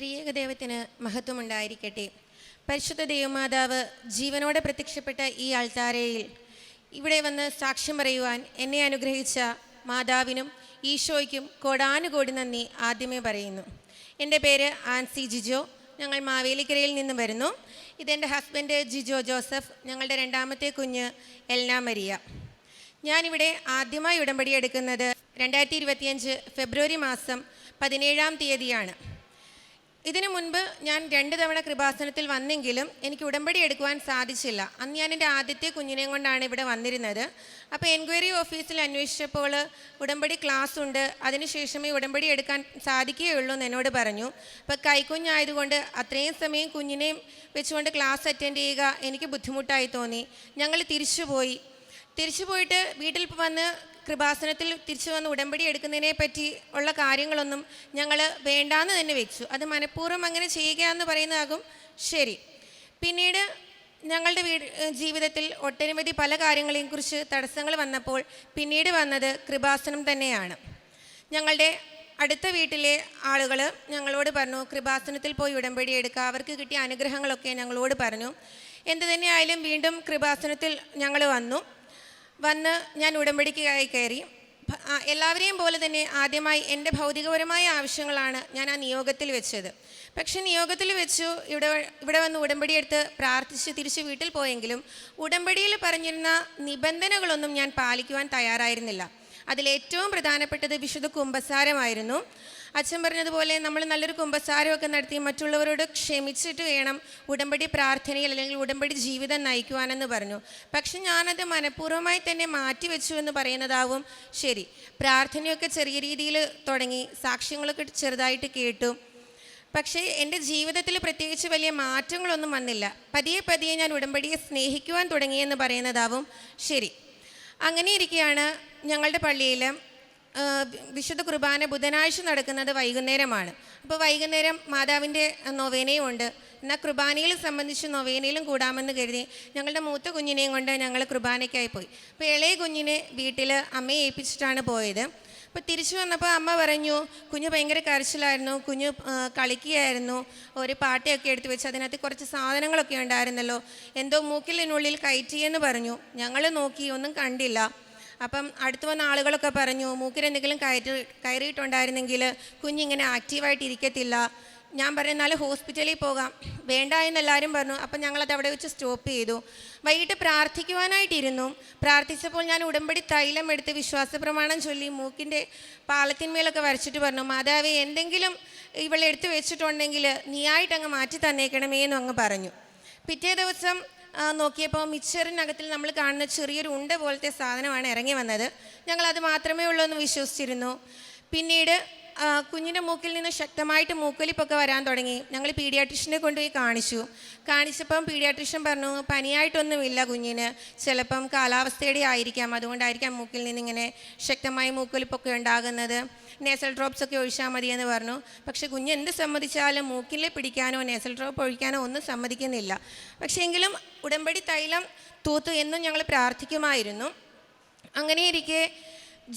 ത്രിയേക ദൈവത്തിന് മഹത്വമുണ്ടായിരിക്കട്ടെ. പരിശുദ്ധ ദൈവമാതാവ് ജീവനോടെ പ്രത്യക്ഷപ്പെട്ട ഈ ആൾത്താരയിൽ ഇവിടെ വന്ന് സാക്ഷ്യം പറയുവാൻ എന്നെ അനുഗ്രഹിച്ച മാതാവിനും ഈശോയ്ക്കും കോടാനുകോടി നന്ദി ആദ്യമേ പറയുന്നു. എന്റെ പേര് ആൻസി ജിജോ. ഞങ്ങൾ മാവേലിക്കരയിൽ നിന്നും വരുന്നു. ഇതെന്റെ ഹസ്ബൻഡ് ജിജോ ജോസഫ്. ഞങ്ങളുടെ രണ്ടാമത്തെ കുഞ്ഞ് എൽന മരിയ. ഞാനിവിടെ ആദ്യമായി ഉടമ്പടി എടുക്കുന്നത് രണ്ടായിരത്തി ഇരുപത്തിയഞ്ച് ഫെബ്രുവരി മാസം പതിനേഴാം തീയതിയാണ്. ഇതിനു മുൻപ് ഞാൻ രണ്ട് തവണ കൃപാസനത്തിൽ വന്നെങ്കിലും എനിക്ക് ഉടമ്പടി എടുക്കുവാൻ സാധിച്ചില്ല. അന്ന് ഞാൻ എന്റെ ആദ്യത്തെ കുഞ്ഞിനെയും കൊണ്ടാണ് ഇവിടെ വന്നിരുന്നത്. അപ്പോൾ എൻക്വയറി ഓഫീസിൽ അന്വേഷിച്ചപ്പോൾ ഉടമ്പടി ക്ലാസ് ഉണ്ട്. അതിനുശേഷമേ ഉടമ്പടി എടുക്കാൻ സാധിക്കുകയുള്ളൂ എന്ന് എന്നോട് പറഞ്ഞു. അപ്പോൾ കൈക്കുഞ്ഞായതുകൊണ്ട് അത്രയും സമയം കുഞ്ഞിനെയും വെച്ചുകൊണ്ട് ക്ലാസ് അറ്റൻഡ് ചെയ്യുക എനിക്ക് ബുദ്ധിമുട്ടായി തോന്നി. ഞങ്ങൾ തിരിച്ചുപോയി. തിരിച്ചു പോയിട്ട് വീട്ടിൽ വന്ന് കൃപാസനത്തിൽ തിരിച്ചു വന്ന് ഉടമ്പടി എടുക്കുന്നതിനെ പറ്റി ഉള്ള കാര്യങ്ങളൊന്നും ഞങ്ങൾ വേണ്ടാന്ന് തന്നെ വെച്ചു. അത് മനഃപൂർവം അങ്ങനെ ചെയ്യുക എന്ന് പറയുന്നതാകും ശരി. പിന്നീട് ഞങ്ങളുടെ വീട് ജീവിതത്തിൽ ഒട്ടനവധി പല കാര്യങ്ങളെയും കുറിച്ച് തടസ്സങ്ങൾ വന്നപ്പോൾ പിന്നീട് വന്നത് കൃപാസനം തന്നെയാണ്. ഞങ്ങളുടെ അടുത്ത വീട്ടിലെ ആളുകൾ ഞങ്ങളോട് പറഞ്ഞു കൃപാസനത്തിൽ പോയി ഉടമ്പടി എടുക്കുക അവർക്ക് കിട്ടിയ അനുഗ്രഹങ്ങളൊക്കെ ഞങ്ങളോട് പറഞ്ഞു. എന്തു തന്നെയായാലും വീണ്ടും കൃപാസനത്തിൽ ഞങ്ങൾ വന്നു. വന്ന് ഞാൻ ഉടമ്പടിക്കായി കയറി. എല്ലാവരെയും പോലെ തന്നെ ആദ്യമായി എന്റെ ഭൗതികപരമായ ആവശ്യങ്ങളാണ് ഞാൻ ആ നിയോഗത്തിൽ വെച്ചത്. പക്ഷേ നിയോഗത്തിൽ വെച്ചു ഇവിടെ ഇവിടെ വന്ന് ഉടമ്പടി എടുത്ത് പ്രാർത്ഥിച്ച് തിരിച്ച് വീട്ടിൽ പോയെങ്കിലും ഉടമ്പടിയിൽ പറഞ്ഞിരുന്ന നിബന്ധനകളൊന്നും ഞാൻ പാലിക്കുവാൻ തയ്യാറായിരുന്നില്ല. അതിലേറ്റവും പ്രധാനപ്പെട്ടത് വിശുദ്ധ കുംഭസാരമായിരുന്നു അച്ഛൻ പറഞ്ഞതുപോലെ നമ്മൾ നല്ലൊരു കുമ്പസാരമൊക്കെ നടത്തി മറ്റുള്ളവരോട് ക്ഷമിച്ചിട്ട് വേണം ഉടമ്പടി പ്രാർത്ഥനയിൽ അല്ലെങ്കിൽ ഉടമ്പടി ജീവിതം നയിക്കുവാനെന്ന് പറഞ്ഞു. പക്ഷെ ഞാനത് മനഃപൂർവമായി തന്നെ മാറ്റിവെച്ചു എന്ന് പറയുന്നതാവും ശരി. പ്രാർത്ഥനയൊക്കെ ചെറിയ രീതിയിൽ തുടങ്ങി സാക്ഷ്യങ്ങളൊക്കെ ചെറുതായിട്ട് കേട്ടു. പക്ഷേ എന്റെ ജീവിതത്തിൽ പ്രത്യേകിച്ച് വലിയ മാറ്റങ്ങളൊന്നും വന്നില്ല. പതിയെ പതിയെ ഞാൻ ഉടമ്പടിയെ സ്നേഹിക്കുവാൻ തുടങ്ങിയെന്ന് പറയുന്നതാവും ശരി. അങ്ങനെ ഇരിക്കുകയാണ് ഞങ്ങളുടെ പള്ളിയിൽ വിശുദ്ധ കുർബാന ബുധനാഴ്ച നടക്കുന്നത് വൈകുന്നേരമാണ്. അപ്പോൾ വൈകുന്നേരം മാതാവിന്റെ നൊവേനയും ഉണ്ട്. എന്നാൽ കുർബാനയിൽ സംബന്ധിച്ച് നൊവേനയിലും കൂടാമെന്ന് കരുതി ഞങ്ങളുടെ മൂത്ത കുഞ്ഞിനെയും കൊണ്ട് ഞങ്ങൾ കുർബാനയ്ക്കായി പോയി. അപ്പോൾ ഇളയ കുഞ്ഞിനെ വീട്ടിൽ അമ്മയെ ഏൽപ്പിച്ചിട്ടാണ് പോയത്. അപ്പോൾ തിരിച്ചു വന്നപ്പോൾ അമ്മ പറഞ്ഞു കുഞ്ഞ് ഭയങ്കര കരച്ചിലായിരുന്നു കുഞ്ഞ് കളിക്കുകയായിരുന്നു. ഒരു പാട്ടയൊക്കെ എടുത്ത് വെച്ച് അതിനകത്ത് കുറച്ച് സാധനങ്ങളൊക്കെ ഉണ്ടായിരുന്നല്ലോ. എന്തോ മൂക്കിലിനുള്ളിൽ കയറ്റിയെന്ന് പറഞ്ഞു. ഞങ്ങൾ നോക്കി ഒന്നും കണ്ടില്ല. അപ്പം അടുത്ത് വന്ന ആളുകളൊക്കെ പറഞ്ഞു മൂക്കിലെന്തെങ്കിലും കയറ്റി കയറിയിട്ടുണ്ടായിരുന്നെങ്കിൽ കുഞ്ഞിങ്ങനെ ആക്റ്റീവായിട്ട് ഇരിക്കത്തില്ല. ഞാൻ പറഞ്ഞു എന്നാലും ഹോസ്പിറ്റലിൽ പോകാം. വേണ്ട എന്നെല്ലാവരും പറഞ്ഞു. അപ്പം ഞങ്ങളത് അവിടെ വെച്ച് സ്റ്റോപ്പ് ചെയ്തു. വൈകിട്ട് പ്രാർത്ഥിക്കുവാനായിട്ടിരുന്നു. പ്രാർത്ഥിച്ചപ്പോൾ ഞാൻ ഉടമ്പടി തൈലം എടുത്ത് വിശ്വാസ പ്രമാണം ചൊല്ലി മൂക്കിന്റെ പാലത്തിന്മേലൊക്കെ വരച്ചിട്ട് പറഞ്ഞു മാതാവേ എന്തെങ്കിലും ഇവളെടുത്ത് വെച്ചിട്ടുണ്ടെങ്കിൽ നീയായിട്ടങ്ങ് മാറ്റി തന്നേക്കണമേ എന്നും അങ്ങ് പറഞ്ഞു. പിറ്റേ ദിവസം നോക്കിയപ്പോൾ മിച്ചറിനകത്തിൽ നമ്മൾ കാണുന്ന ചെറിയൊരു ഉണ്ട പോലത്തെ സാധനമാണ് ഇറങ്ങി വന്നത്. ഞങ്ങളത് മാത്രമേ ഉള്ളൂ എന്ന് വിശ്വസിച്ചിരുന്നു. പിന്നീട് കുഞ്ഞിന്റെ മൂക്കിൽ നിന്ന് ശക്തമായിട്ട് മൂക്കൊലിപ്പൊക്കെ വരാൻ തുടങ്ങി. ഞങ്ങൾ പീഡിയാട്രിഷനെ കൊണ്ടുപോയി കാണിച്ചു. കാണിച്ചപ്പം പീഡിയാട്രിഷ്യൻ പറഞ്ഞു പനിയായിട്ടൊന്നുമില്ല കുഞ്ഞിന്. ചിലപ്പം കാലാവസ്ഥയുടെ ആയിരിക്കാം. അതുകൊണ്ടായിരിക്കാം മൂക്കിൽ നിന്ന് ഇങ്ങനെ ശക്തമായ മൂക്കൊലിപ്പൊക്കെ ഉണ്ടാകുന്നത്. നേസൽ ഡ്രോപ്സ് ഒക്കെ ഒഴിച്ചാൽ മതിയെന്ന് പറഞ്ഞു. പക്ഷെ കുഞ്ഞ് എന്ത് സമ്മതിച്ചാലും മൂക്കിൽ പിടിക്കാനോ നേസൽ ഡ്രോപ്പ് ഒഴിക്കാനോ ഒന്നും സമ്മതിക്കുന്നില്ല. പക്ഷേ എങ്കിലും ഉടമ്പടി തൈലം തൂത്തു എന്നും ഞങ്ങൾ പ്രാർത്ഥിക്കുമായിരുന്നു. അങ്ങനെയിരിക്കെ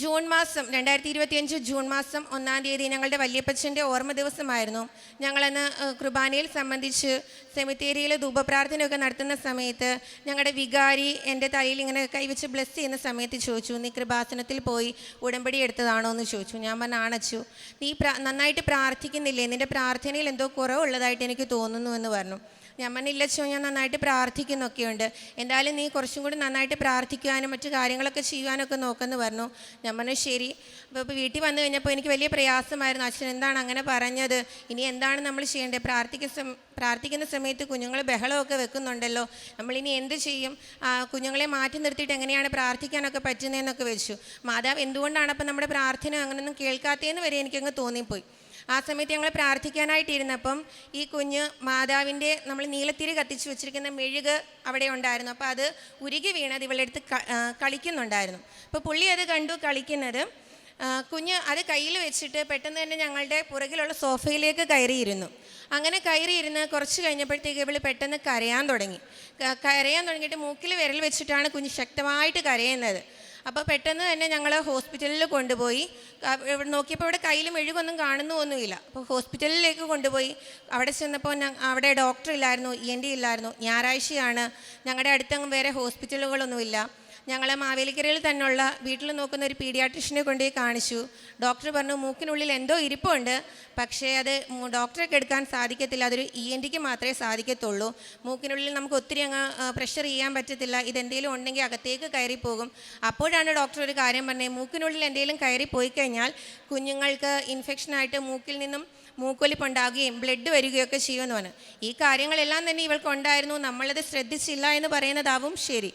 ജൂൺ മാസം രണ്ടായിരത്തി ഇരുപത്തിയഞ്ച് ജൂൺ മാസം ഒന്നാം തീയതി ഞങ്ങളുടെ വല്യപ്പച്ചന്റെ ഓർമ്മ ദിവസമായിരുന്നു. ഞങ്ങളന്ന് കുർബാനയിൽ സംബന്ധിച്ച് സെമിത്തേരിയിൽ ധൂപപ്രാർത്ഥനയൊക്കെ നടത്തുന്ന സമയത്ത് ഞങ്ങളുടെ വികാരി എന്റെ തലയിൽ ഇങ്ങനെ കൈവച്ച് ബ്ലെസ് ചെയ്യുന്ന സമയത്ത് ചോദിച്ചു നീ കൃപാസനത്തിൽ പോയി ഉടമ്പടി എടുത്തതാണോ? എന്ന് ചോദിച്ചു. ഞാൻ പറഞ്ഞു ആണച്ചു. നീ നന്നായിട്ട് പ്രാർത്ഥിക്കുന്നില്ലേ? നിന്റെ പ്രാർത്ഥനയിൽ എന്തോ കുറവുള്ളതായിട്ട് എനിക്ക് തോന്നുന്നു എന്ന് പറഞ്ഞു. ഞാൻ പറഞ്ഞില്ലച്ചോ ഞാൻ നന്നായിട്ട് പ്രാർത്ഥിക്കുന്നൊക്കെയുണ്ട്. എന്തായാലും നീ കുറച്ചും കൂടി നന്നായിട്ട് പ്രാർത്ഥിക്കുവാനും മറ്റു കാര്യങ്ങളൊക്കെ ചെയ്യുവാനൊക്കെ നോക്കുമെന്ന് പറഞ്ഞു. ഞാൻ ശരി. അപ്പോൾ ഇപ്പോൾ വീട്ടിൽ വന്നു കഴിഞ്ഞപ്പോൾ എനിക്ക് വലിയ പ്രയാസമായിരുന്നു. അച്ഛൻ എന്താണ് അങ്ങനെ പറഞ്ഞത്? ഇനി എന്താണ് നമ്മൾ ചെയ്യേണ്ടത്? പ്രാർത്ഥിക്കുന്ന പ്രാർത്ഥിക്കുന്ന സമയത്ത് കുഞ്ഞുങ്ങൾ ബഹളമൊക്കെ വെക്കുന്നുണ്ടല്ലോ. നമ്മളിനി എന്ത് ചെയ്യും? കുഞ്ഞുങ്ങളെ മാറ്റി നിർത്തിയിട്ട് എങ്ങനെയാണ് പ്രാർത്ഥിക്കാനൊക്കെ പറ്റുന്നതെന്നൊക്കെ വെച്ചു. മാതാവ് എന്തുകൊണ്ടാണ് അപ്പം നമ്മുടെ പ്രാർത്ഥന അങ്ങനെയൊന്നും കേൾക്കാത്തതെന്ന് വരെ എനിക്കങ്ങ് തോന്നിപ്പോയി. ആ സമയത്ത് ഞങ്ങൾ പ്രാർത്ഥിക്കാനായിട്ടിരുന്നപ്പം ഈ കുഞ്ഞ് മാതാവിന്റെ നമ്മൾ നീലത്തിരി കത്തിച്ച് വെച്ചിരിക്കുന്ന മെഴുക് അവിടെ ഉണ്ടായിരുന്നു. അപ്പോൾ അത് ഉരുകി വീണത് ഇവളുടെ അടുത്ത് കളിക്കുന്നുണ്ടായിരുന്നു. അപ്പോൾ പുള്ളി അത് കണ്ടു കളിക്കുന്നത്. കുഞ്ഞ് അത് കയ്യിൽ വെച്ചിട്ട് പെട്ടെന്ന് തന്നെ ഞങ്ങളുടെ പുറകിലുള്ള സോഫയിലേക്ക് കയറിയിരുന്നു. അങ്ങനെ കയറിയിരുന്ന് കുറച്ച് കഴിഞ്ഞപ്പോഴത്തേക്ക് ഇവൾ പെട്ടെന്ന് കരയാൻ തുടങ്ങി. കരയാൻ തുടങ്ങിയിട്ട് മൂക്കിൽ വിരൽ വെച്ചിട്ടാണ് കുഞ്ഞ് ശക്തമായിട്ട് കരയുന്നത്. അപ്പോൾ പെട്ടെന്ന് തന്നെ ഞങ്ങൾ ഹോസ്പിറ്റലിൽ കൊണ്ടുപോയി. ഇവിടെ നോക്കിയപ്പോൾ ഇവിടെ കയ്യിൽ മെഴുകൊന്നും കാണുന്നൊന്നുമില്ല അപ്പോൾ ഹോസ്പിറ്റലിലേക്ക് കൊണ്ടുപോയി. അവിടെ ചെന്നപ്പോൾ അവിടെ ഡോക്ടർ ഇല്ലായിരുന്നു ഇ എൻ ഡി ഇല്ലായിരുന്നു. ഞായറാഴ്ചയാണ്. ഞങ്ങളുടെ അടുത്തെങ്ങും വേറെ ഹോസ്പിറ്റലുകളൊന്നുമില്ല. ഞങ്ങൾ മാവേലിക്കരയിൽ തന്നെയുള്ള വീട്ടിൽ നോക്കുന്ന ഒരു പീഡിയാട്രിഷനെ കൊണ്ട് കാണിച്ചു. ഡോക്ടർ പറഞ്ഞു മൂക്കിനുള്ളിൽ എന്തോ ഇരിപ്പുണ്ട്. പക്ഷേ അത് ഡോക്ടറൊക്കെ എടുക്കാൻ സാധിക്കത്തില്ല. അതൊരു ഇ എൻ ടിക്ക് മാത്രമേ സാധിക്കത്തുള്ളൂ. മൂക്കിനുള്ളിൽ നമുക്ക് ഒത്തിരി അങ്ങ് പ്രഷർ ചെയ്യാൻ പറ്റത്തില്ല. ഇതെന്തെങ്കിലും ഉണ്ടെങ്കിൽ അകത്തേക്ക് കയറി പോകും അപ്പോഴാണ് ഡോക്ടർ ഒരു കാര്യം പറഞ്ഞത്. മൂക്കിനുള്ളിൽ എന്തെങ്കിലും കയറി പോയി കഴിഞ്ഞാൽ കുഞ്ഞുങ്ങൾക്ക് ഇൻഫെക്ഷനായിട്ട് മൂക്കിൽ നിന്നും മൂക്കൊലിപ്പുണ്ടാകുകയും ബ്ലഡ് വരികയൊക്കെ ചെയ്യുമെന്ന് പറഞ്ഞു. ഈ കാര്യങ്ങളെല്ലാം തന്നെ ഇവൾക്ക് ഉണ്ടായിരുന്നു. നമ്മളത് ശ്രദ്ധിച്ചില്ല എന്ന് പറയുന്നതാവും ശരി.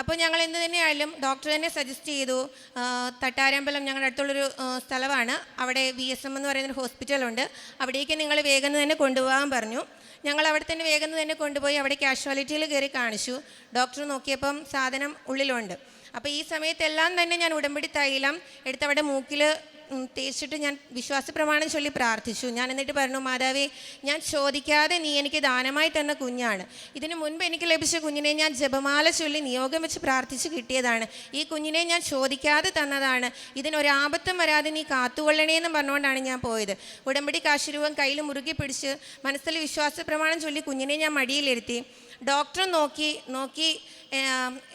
അപ്പോൾ ഞങ്ങൾ എന്ത് തന്നെയായാലും ഡോക്ടർ തന്നെ സജസ്റ്റ് ചെയ്തു. തട്ടാരമ്പലം ഞങ്ങളുടെ അടുത്തുള്ളൊരു സ്ഥലമാണ്. അവിടെ വി എസ് എം എന്ന് പറയുന്നൊരു ഹോസ്പിറ്റലുണ്ട് അവിടേക്ക് നിങ്ങൾ വേഗം തന്നെ കൊണ്ടുപോകാൻ പറഞ്ഞു. ഞങ്ങൾ അവിടെ തന്നെ വേഗം തന്നെ കൊണ്ടുപോയി അവിടെ കാഷ്വാലിറ്റിയിൽ കയറി കാണിച്ചു. ഡോക്ടർ നോക്കിയപ്പം സാധനം ഉള്ളിലുണ്ട്. അപ്പോൾ ഈ സമയത്തെല്ലാം തന്നെ ഞാൻ ഉടമ്പടി തൈലം എടുത്തവിടെ മൂക്കിൽ ഉം, തേച്ചിട്ട് ഞാൻ വിശ്വാസ പ്രമാണം ചൊല്ലി പ്രാർത്ഥിച്ചു. ഞാൻ എന്നിട്ട് പറഞ്ഞു മാതാവേ ഞാൻ ചോദിക്കാതെ നീ എനിക്ക് ദാനമായി തന്ന കുഞ്ഞാണ്. ഇതിനു മുൻപ് എനിക്ക് ലഭിച്ച കുഞ്ഞിനെ ഞാൻ ജപമാല ചൊല്ലി നിയോഗം വെച്ച് പ്രാർത്ഥിച്ച് കിട്ടിയതാണ്. ഈ കുഞ്ഞിനെ ഞാൻ ചോദിക്കാതെ തന്നതാണ്. ഇതിനൊരാപത്തും വരാതെ നീ കാത്തുകൊള്ളണേ എന്ന് പറഞ്ഞുകൊണ്ടാണ് ഞാൻ പോയത്. ഉടമ്പടി കാശുരൂപം കയ്യിൽ മുറുകി പിടിച്ച് മനസ്സിൽ വിശ്വാസ പ്രമാണം ചൊല്ലി കുഞ്ഞിനെ ഞാൻ മടിയിലിരുത്തി. ഡോക്ടർ നോക്കി നോക്കി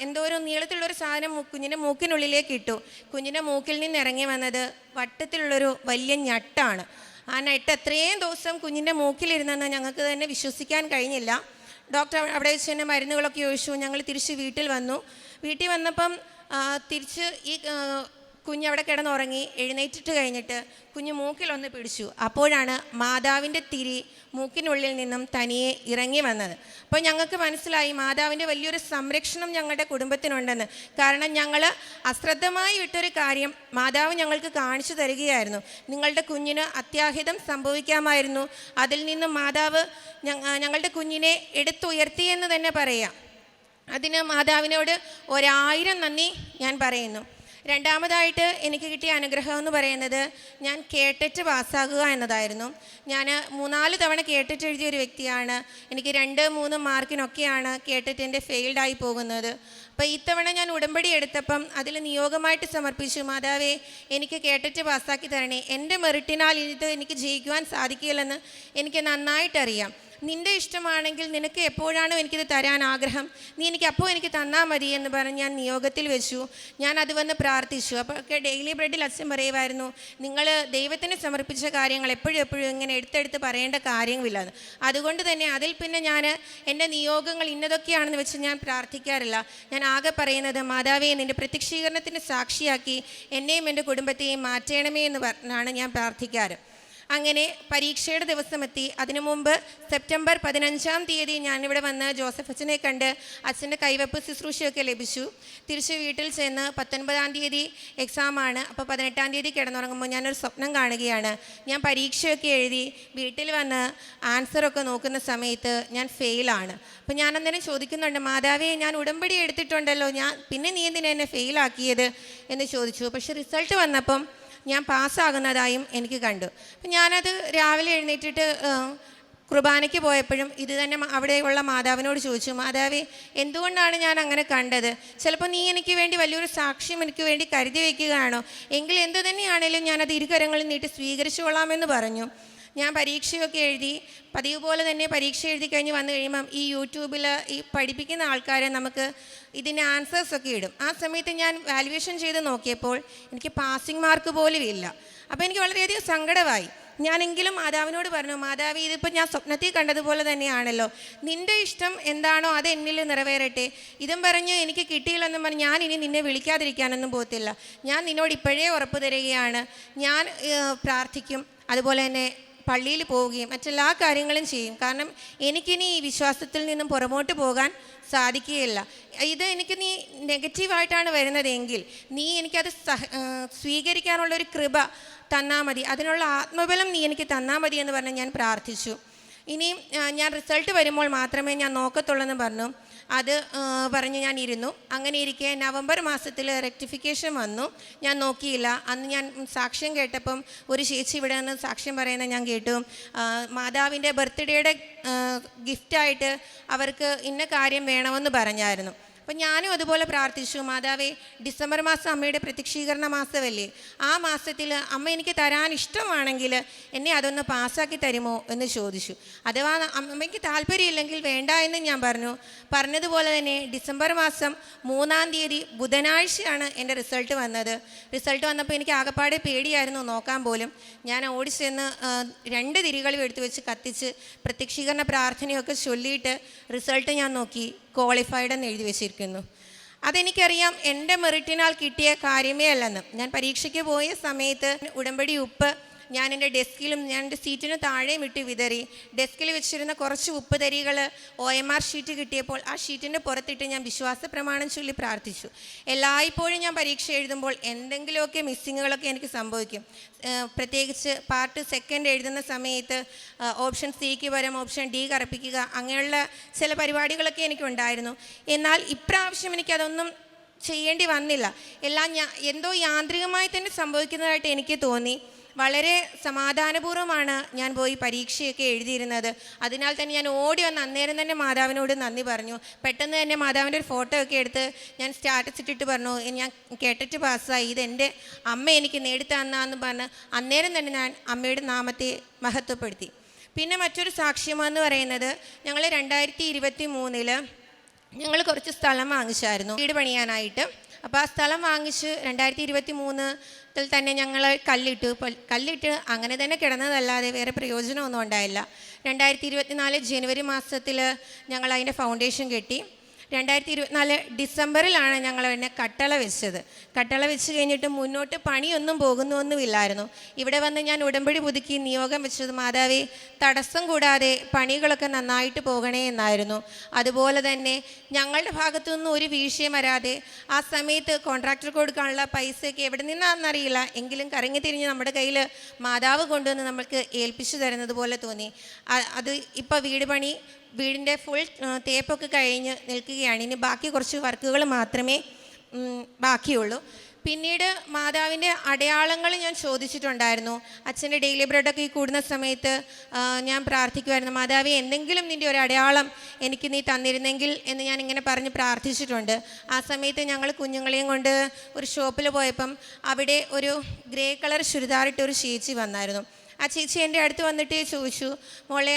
എന്തോ ഒരു നീളത്തിലുള്ളൊരു സാധനം കുഞ്ഞിന്റെ മൂക്കിനുള്ളിലേക്ക് ഇട്ടു. കുഞ്ഞിന്റെ മൂക്കിൽ നിന്ന് ഇറങ്ങി വന്നത് വട്ടത്തിലുള്ളൊരു വലിയ ഞട്ടാണ്. ആ ഞട്ട് എത്രയും ദിവസം കുഞ്ഞിന്റെ മൂക്കിലിരുന്നെന്ന് ഞങ്ങൾക്ക് തന്നെ വിശ്വസിക്കാൻ കഴിഞ്ഞില്ല. ഡോക്ടർ അവിടെ വെച്ച് തന്നെ മരുന്നുകളൊക്കെ ഞങ്ങൾ തിരിച്ച് വീട്ടിൽ വന്നു. വീട്ടിൽ വന്നപ്പം തിരിച്ച് ഈ കുഞ്ഞ് അവിടെ കിടന്നുറങ്ങി എഴുന്നേറ്റിട്ട് കഴിഞ്ഞിട്ട് കുഞ്ഞ് മൂക്കിലൊന്ന് പിടിച്ചു. അപ്പോഴാണ് മാതാവിന്റെ തിരി മൂക്കിനുള്ളിൽ നിന്നും തനിയെ ഇറങ്ങി വന്നത്. അപ്പോൾ ഞങ്ങൾക്ക് മനസ്സിലായി മാതാവിന്റെ വലിയൊരു സംരക്ഷണം ഞങ്ങളുടെ കുടുംബത്തിനുണ്ടെന്ന്. കാരണം ഞങ്ങൾ അശ്രദ്ധമായി വിട്ടൊരു കാര്യം മാതാവ് ഞങ്ങൾക്ക് കാണിച്ചു തരികയായിരുന്നു. നിങ്ങളുടെ കുഞ്ഞിന് അത്യാഹിതം സംഭവിക്കാമായിരുന്നു. അതിൽ നിന്നും മാതാവ് ഞങ്ങളുടെ കുഞ്ഞിനെ എടുത്തുയർത്തി എന്ന് തന്നെ പറയാം. അതിന് മാതാവിനോട് ഒരായിരം നന്ദി ഞാൻ പറയുന്നു. രണ്ടാമതായിട്ട് എനിക്ക് കിട്ടിയ അനുഗ്രഹം എന്ന് പറയുന്നത് ഞാൻ കേട്ടിട്ട് പാസ്സാകുക എന്നതായിരുന്നു. ഞാൻ മൂന്നാൽ തവണ കേട്ടിട്ട് എഴുതിയ ഒരു വ്യക്തിയാണ്. എനിക്ക് രണ്ട് മൂന്ന് മാർക്കിനൊക്കെയാണ് കേട്ടിട്ട് എന്റെ ഫെയിൽഡായി പോകുന്നത്. അപ്പോൾ ഇത്തവണ ഞാൻ ഉടമ്പടി എടുത്തപ്പം അതിൽ നിയോഗമായിട്ട് സമർപ്പിച്ചു മാതാവേ എനിക്ക് കേട്ടിട്ട് പാസ്സാക്കി തരണേ. എന്റെ മെറിറ്റിനാൽ ഇത് എനിക്ക് ജയിക്കുവാൻ സാധിക്കില്ലെന്ന് എനിക്ക് നന്നായിട്ടറിയാം. നിന്റെ ഇഷ്ടമാണെങ്കിൽ നിനക്ക് എപ്പോഴാണോ എനിക്കിത് തരാൻ ആഗ്രഹം? നീ എനിക്ക് അപ്പോൾ എനിക്ക് തന്നാൽ മതി എന്ന് പറഞ്ഞ് ഞാൻ നിയോഗത്തിൽ വെച്ചു. ഞാൻ അത് വന്ന് പ്രാർത്ഥിച്ചു. അപ്പോൾ ഡെയിലി ബ്രെഡിൽ അച്ഛൻ പറയുമായിരുന്നു നിങ്ങൾ ദൈവത്തിന് സമർപ്പിച്ച കാര്യങ്ങൾ എപ്പോഴും എപ്പോഴും ഇങ്ങനെ എടുത്തെടുത്ത് പറയേണ്ട കാര്യമില്ല. അതുകൊണ്ട് തന്നെ അതിൽ പിന്നെ ഞാൻ എന്റെ നിയോഗങ്ങൾ ഇന്നതൊക്കെയാണെന്ന് വെച്ച് ഞാൻ പ്രാർത്ഥിക്കാറില്ല. ഞാൻ ആകെ പറയുന്നത് മാതാവേ നിന്റെ പ്രത്യക്ഷീകരണത്തിന് സാക്ഷിയാക്കി എന്നെയും എന്റെ കുടുംബത്തെയും മാറ്റണമേ എന്ന് പറഞ്ഞാണ് ഞാൻ പ്രാർത്ഥിക്കാറ്. അങ്ങനെ പരീക്ഷയുടെ ദിവസമെത്തി. അതിനു മുമ്പ് സെപ്റ്റംബർ പതിനഞ്ചാം തീയതി ഞാനിവിടെ വന്ന് ജോസഫ് അച്ഛനെ കണ്ട് അച്ഛന്റെ കൈവപ്പ് ശുശ്രൂഷയൊക്കെ ലഭിച്ചു. തിരിച്ച് വീട്ടിൽ ചെന്ന് പത്തൊൻപതാം തീയതി എക്സാമാണ് അപ്പോൾ പതിനെട്ടാം തീയതി കിടന്നുറങ്ങുമ്പോൾ ഞാനൊരു സ്വപ്നം കാണുകയാണ്. ഞാൻ പരീക്ഷയൊക്കെ എഴുതി വീട്ടിൽ വന്ന് ആൻസറൊക്കെ നോക്കുന്ന സമയത്ത് ഞാൻ ഫെയിലാണ് അപ്പോൾ ഞാൻ അന്നേരം ചോദിക്കുന്നുണ്ട് മാതാവേ ഞാൻ ഉടമ്പടി എടുത്തിട്ടുണ്ടല്ലോ. ഞാൻ പിന്നെ നീ എന്തിനാ എന്നെ ഫെയിലാക്കിയത് എന്ന് ചോദിച്ചു. പക്ഷേ റിസൾട്ട് വന്നപ്പം ഞാൻ പാസ്സാകുന്നതായും എനിക്ക് കണ്ടു. ഞാനത് രാവിലെ എഴുന്നേറ്റിട്ട് കുർബാനയ്ക്ക് പോയപ്പോഴും ഇത് തന്നെ അവിടെയുള്ള മാതാവിനോട് ചോദിച്ചു മാതാവി എന്തുകൊണ്ടാണ് ഞാൻ അങ്ങനെ കണ്ടത്? ചിലപ്പോൾ നീ എനിക്ക് വേണ്ടി വലിയൊരു സാക്ഷ്യം എനിക്ക് വേണ്ടി കരുതി വയ്ക്കുകയാണോ എങ്കിൽ എന്തു തന്നെയാണേലും ഞാനത് ഇരുകരങ്ങളിൽ നീട്ടി സ്വീകരിച്ചു കൊള്ളാമെന്ന് പറഞ്ഞു. ഞാൻ പരീക്ഷയൊക്കെ എഴുതി പതിവ് പോലെ തന്നെ പരീക്ഷ എഴുതി കഴിഞ്ഞ് വന്നു കഴിയുമ്പം ഈ യൂട്യൂബിൽ ഈ പഠിപ്പിക്കുന്ന ആൾക്കാരെ നമുക്ക് ഇതിന്റെ ആൻസേഴ്സൊക്കെ ഇടും. ആ സമയത്ത് ഞാൻ വാല്യുവേഷൻ ചെയ്ത് നോക്കിയപ്പോൾ എനിക്ക് പാസിംഗ് മാർക്ക് പോലും ഇല്ല. അപ്പോൾ എനിക്ക് വളരെയധികം സങ്കടമായി. ഞാനെങ്കിലും മാതാവിനോട് പറഞ്ഞു മാതാവ് ഇതിപ്പോൾ ഞാൻ സ്വപ്നത്തിൽ കണ്ടതുപോലെ തന്നെയാണല്ലോ. നിന്റെ ഇഷ്ടം എന്താണോ അത് എന്നിൽ നിറവേറട്ടെ. ഇതും പറഞ്ഞ് എനിക്ക് കിട്ടിയില്ലെന്നും പറഞ്ഞ് ഞാൻ ഇനി നിന്നെ വിളിക്കാതിരിക്കാനൊന്നും പോകത്തില്ല. ഞാൻ നിന്നോട് ഇപ്പോഴേ ഉറപ്പ് തരികയാണ്. ഞാൻ പ്രാർത്ഥിക്കും. അതുപോലെ തന്നെ പള്ളിയിൽ പോവുകയും മറ്റെല്ലാ കാര്യങ്ങളും ചെയ്യും. കാരണം എനിക്കിനി ഈ വിശ്വാസത്തിൽ നിന്നും പുറമോട്ട് പോകാൻ സാധിക്കുകയില്ല. ഇത് എനിക്ക് നീ നെഗറ്റീവായിട്ടാണ് വരുന്നതെങ്കിൽ നീ എനിക്കത് സഹ സ്വീകരിക്കാനുള്ളൊരു കൃപ തന്നാൽ മതി. അതിനുള്ള ആത്മബലം നീ എനിക്ക് തന്നാൽ മതി എന്ന് പറഞ്ഞ് ഞാൻ പ്രാർത്ഥിച്ചു. ഇനിയും ഞാൻ റിസൾട്ട് വരുമ്പോൾ മാത്രമേ ഞാൻ നോക്കത്തുള്ളൂ എന്ന് പറഞ്ഞു. അത് പറഞ്ഞ് ഞാൻ ഇരുന്നു അങ്ങനെ ഇരിക്കെ നവംബർ മാസത്തിൽ റെക്ടിഫിക്കേഷൻ വന്നു. ഞാൻ നോക്കിയില്ല. അന്ന് ഞാൻ സാക്ഷ്യം കേട്ടപ്പം ഒരു ചേച്ചി ഇവിടെ നിന്ന് സാക്ഷ്യം പറയുന്നത് ഞാൻ കേട്ടു. മാതാവിന്റെ ബർത്ത്ഡേയുടെ ഗിഫ്റ്റായിട്ട് അവർക്ക് ഇന്ന കാര്യം വേണമെന്ന് പറഞ്ഞായിരുന്നു. അപ്പം ഞാനും അതുപോലെ പ്രാർത്ഥിച്ചു മാതാവേ ഡിസംബർ മാസം അമ്മയുടെ പ്രത്യക്ഷീകരണ മാസമല്ലേ. ആ മാസത്തിൽ അമ്മ എനിക്ക് തരാൻ ഇഷ്ടമാണെങ്കിൽ എന്നെ അതൊന്ന് പാസ്സാക്കി തരുമോ? എന്ന് ചോദിച്ചു. അഥവാ അമ്മയ്ക്ക് താല്പര്യമില്ലെങ്കിൽ വേണ്ട എന്ന് ഞാൻ പറഞ്ഞു. പറഞ്ഞതുപോലെ തന്നെ ഡിസംബർ മാസം മൂന്നാം തീയതി ബുധനാഴ്ചയാണ് എന്റെ റിസൾട്ട് വന്നത്. റിസൾട്ട് വന്നപ്പോൾ എനിക്ക് ആകപ്പാടെ പേടിയായിരുന്നു നോക്കാൻ പോലും. ഞാൻ ഓടിച്ചെന്ന് രണ്ട് തിരികളും എടുത്തു വെച്ച് കത്തിച്ച് പ്രത്യക്ഷീകരണ പ്രാർത്ഥനയൊക്കെ ചൊല്ലിയിട്ട് റിസൾട്ട് ഞാൻ നോക്കി. ക്വാളിഫൈഡ് എന്ന് എഴുതി വെച്ചിരിക്കുന്നു. അതെനിക്കറിയാം എന്റെ മെറിറ്റിനാൽ കിട്ടിയ കാര്യമേ അല്ലെന്ന്. ഞാൻ പരീക്ഷയ്ക്ക് പോയ സമയത്ത് ഉടമ്പടി ഉപ്പ് ഞാൻ എന്റെ ഡെസ്കിലും ഞാൻ എന്റെ സീറ്റിന് താഴെയും ഇട്ട് വിതറി. ഡെസ്കിൽ വെച്ചിരുന്ന കുറച്ച് ഉപ്പ് തരികൾ ഒ എം ആർ ഷീറ്റ് കിട്ടിയപ്പോൾ ആ ഷീറ്റിന്റെ പുറത്തിട്ട് ഞാൻ വിശ്വാസ പ്രമാണം ചൊല്ലി പ്രാർത്ഥിച്ചു. എല്ലായ്പ്പോഴും ഞാൻ പരീക്ഷ എഴുതുമ്പോൾ എന്തെങ്കിലുമൊക്കെ മിസ്സിങ്ങുകളൊക്കെ എനിക്ക് സംഭവിക്കും. പ്രത്യേകിച്ച് പാർട്ട് സെക്കൻഡ് എഴുതുന്ന സമയത്ത് ഓപ്ഷൻ സിക്ക് പകരം ഓപ്ഷൻ ഡി കറപ്പിക്കുക അങ്ങനെയുള്ള ചില പരിപാടികളൊക്കെ എനിക്കുണ്ടായിരുന്നു. എന്നാൽ ഇപ്രാവശ്യം എനിക്കതൊന്നും ചെയ്യേണ്ടി വന്നില്ല. എല്ലാം ഞാൻ എന്തോ യാന്ത്രികമായി തന്നെ സംഭവിക്കുന്നതായിട്ട് എനിക്ക് തോന്നി. വളരെ സമാധാനപൂർവമാണ് ഞാൻ പോയി പരീക്ഷയൊക്കെ എഴുതിയിരുന്നത്. അതിനാൽ തന്നെ ഞാൻ ഓടി വന്ന് അന്നേരം തന്നെ മാതാവിനോട് നന്ദി പറഞ്ഞു. പെട്ടെന്ന് തന്നെ മാതാവിന്റെ ഒരു ഫോട്ടോ ഒക്കെ എടുത്ത് ഞാൻ സ്റ്റാറ്റസ് ഇട്ടിട്ട് പറഞ്ഞു ഞാൻ കേട്ടിട്ട് പാസ്സായി ഇത് എന്റെ അമ്മ എനിക്ക് നേടിത്തന്നാന്ന് പറഞ്ഞ് അന്നേരം തന്നെ ഞാൻ അമ്മയുടെ നാമത്തെ മഹത്വപ്പെടുത്തി. പിന്നെ മറ്റൊരു സാക്ഷ്യമെന്ന് പറയുന്നത് ഞങ്ങൾ രണ്ടായിരത്തി ഇരുപത്തി മൂന്നിൽ ഞങ്ങൾ കുറച്ച് സ്ഥലം വാങ്ങിച്ചായിരുന്നു. വീട് പണിയാനായിട്ട്. അപ്പോൾ ആ സ്ഥലം വാങ്ങിച്ച് രണ്ടായിരത്തി ഇരുപത്തി മൂന്നിൽ തന്നെ ഞങ്ങൾ കല്ലിട്ടു കല്ലിട്ട് അങ്ങനെ തന്നെ കിടന്നതല്ലാതെ വേറെ പ്രയോജനമൊന്നും ഉണ്ടായില്ല. രണ്ടായിരത്തി ഇരുപത്തിനാല് ജനുവരി മാസത്തിൽ ഞങ്ങൾ അതിന്റെ ഫൗണ്ടേഷൻ കെട്ടി. രണ്ടായിരത്തി ഇരുപത്തിനാല് ഡിസംബറിലാണ് ഞങ്ങൾ പിന്നെ കട്ടള വെച്ചത്. കട്ടള വെച്ച് കഴിഞ്ഞിട്ട് മുന്നോട്ട് പണിയൊന്നും പോകുന്നുവെന്നുമില്ലായിരുന്നു. ഇവിടെ വന്ന് ഞാൻ ഉടമ്പടി പുതുക്കി നിയോഗം വെച്ചത് മാതാവേ തടസ്സം കൂടാതെ പണികളൊക്കെ നന്നായിട്ട് പോകണേ എന്നായിരുന്നു. അതുപോലെ തന്നെ ഞങ്ങളുടെ ഭാഗത്തുനിന്നും ഒരു വീഴ്ചയും വരാതെ ആ സമയത്ത് കോൺട്രാക്ടർ കൊടുക്കാനുള്ള പൈസയൊക്കെ എവിടെ നിന്നാണെന്നറിയില്ല എങ്കിലും കറങ്ങി തിരിഞ്ഞ് നമ്മുടെ കയ്യിൽ മാതാവ് കൊണ്ടുവന്ന് നമ്മൾക്ക് ഏൽപ്പിച്ചു തരുന്നത് പോലെ തോന്നി. അത് ഇപ്പോൾ വീട് പണി വീടിന്റെ ഫുൾ തേപ്പൊക്കെ കഴിഞ്ഞ് നിൽക്കുകയാണ്. ഇനി ബാക്കി കുറച്ച് വർക്കുകൾ മാത്രമേ ബാക്കിയുള്ളൂ. പിന്നീട് മാതാവിന്റെ അടയാളങ്ങൾ ഞാൻ ചോദിച്ചിട്ടുണ്ടായിരുന്നു. അച്ഛന്റെ ഡെയിലി ബ്രെഡൊക്കെ ഈ കൂടുന്ന സമയത്ത് ഞാൻ പ്രാർത്ഥിക്കുമായിരുന്നു. മാതാവി എന്തെങ്കിലും നിന്റെ ഒരു അടയാളം എനിക്ക് നീ തന്നിരുന്നെങ്കിൽ എന്ന് ഞാൻ ഇങ്ങനെ പറഞ്ഞ് പ്രാർത്ഥിച്ചിട്ടുണ്ട്. ആ സമയത്ത് ഞങ്ങൾ കുഞ്ഞുങ്ങളെയും കൊണ്ട് ഒരു ഷോപ്പിൽ പോയപ്പം അവിടെ ഒരു ഗ്രേ കളർ ചുരിദാറിട്ട് ഒരു ചേച്ചി വന്നായിരുന്നു. ആ ചേച്ചി എന്റെ അടുത്ത് വന്നിട്ട് ചോദിച്ചു മോളെ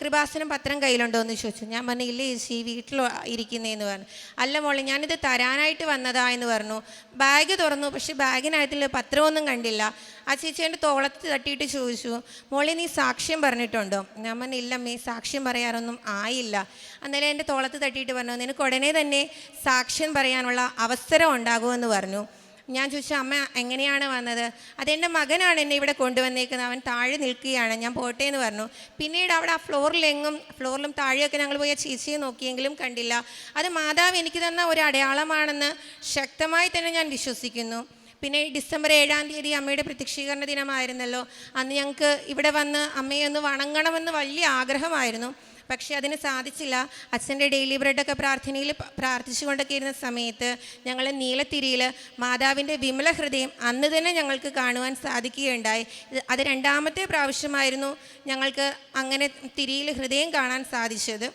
കൃപാസനം പത്രം കയ്യിലുണ്ടോ? എന്ന് ചോദിച്ചു. ഞാൻ പറഞ്ഞു ഇല്ല ചേച്ചി വീട്ടിൽ ഇരിക്കുന്നതെന്ന് പറഞ്ഞു. അല്ല മോളെ ഞാനിത് തരാനായിട്ട് വന്നതാ എന്ന് പറഞ്ഞു. ബാഗ് തുറന്നു പക്ഷേ ബാഗിനകത്തിൽ പത്രമൊന്നും കണ്ടില്ല. ആ ചേച്ചി എന്റെ തോളത്ത് തട്ടിയിട്ട് ചോദിച്ചു മോളെ നീ സാക്ഷ്യം പറഞ്ഞിട്ടുണ്ടോ? ഞാൻ പറഞ്ഞു ഇല്ല മീ സാക്ഷ്യം പറയാറൊന്നും ആയില്ല. അന്നേരം എന്റെ തോളത്ത് തട്ടിയിട്ട് പറഞ്ഞു നിനക്ക് ഉടനെ തന്നെ സാക്ഷ്യം പറയാനുള്ള അവസരം ഉണ്ടാകുമെന്ന് പറഞ്ഞു. ഞാൻ ചോദിച്ചു അമ്മ എങ്ങനെയാണ് വന്നത്? അതെന്റെ മകനാണ് എന്നെ ഇവിടെ കൊണ്ടുവന്നേക്കുന്നത്. അവൻ താഴെ നിൽക്കുകയാണ്. ഞാൻ പോട്ടെ എന്ന് പറഞ്ഞു. പിന്നീട് അവിടെ ആ ഫ്ലോറിലെങ്ങും ഫ്ലോറിലും താഴെയൊക്കെ ഞങ്ങൾ പോയി ആ ചേച്ചിയെ നോക്കിയെങ്കിലും കണ്ടില്ല. അത് മാതാവ് എനിക്ക് തന്ന ഒരു അടയാളമാണെന്ന് ശക്തമായി തന്നെ ഞാൻ വിശ്വസിക്കുന്നു. പിന്നെ ഡിസംബർ ഏഴാം തീയതി അമ്മയുടെ പ്രത്യക്ഷീകരണ ദിനമായിരുന്നല്ലോ. അന്ന് ഞങ്ങൾക്ക് ഇവിടെ വന്ന് അമ്മയെ ഒന്ന് വണങ്ങണമെന്ന് വലിയ ആഗ്രഹമായിരുന്നു. പക്ഷേ അതിന് സാധിച്ചില്ല. അച്ഛന്റെ ഡെയിലി ബ്രെഡൊക്കെ പ്രാർത്ഥനയിൽ പ്രാർത്ഥിച്ചുകൊണ്ടൊക്കെ ഇരുന്ന സമയത്ത് ഞങ്ങൾ നീലത്തിരിയിൽ മാതാവിന്റെ വിമല ഹൃദയം അന്ന് തന്നെ ഞങ്ങൾക്ക് കാണുവാൻ സാധിക്കുകയുണ്ടായി. അത് രണ്ടാമത്തെ പ്രാവശ്യമായിരുന്നു ഞങ്ങൾക്ക് അങ്ങനെ തിരിയിൽ ഹൃദയം കാണാൻ സാധിച്ചത്.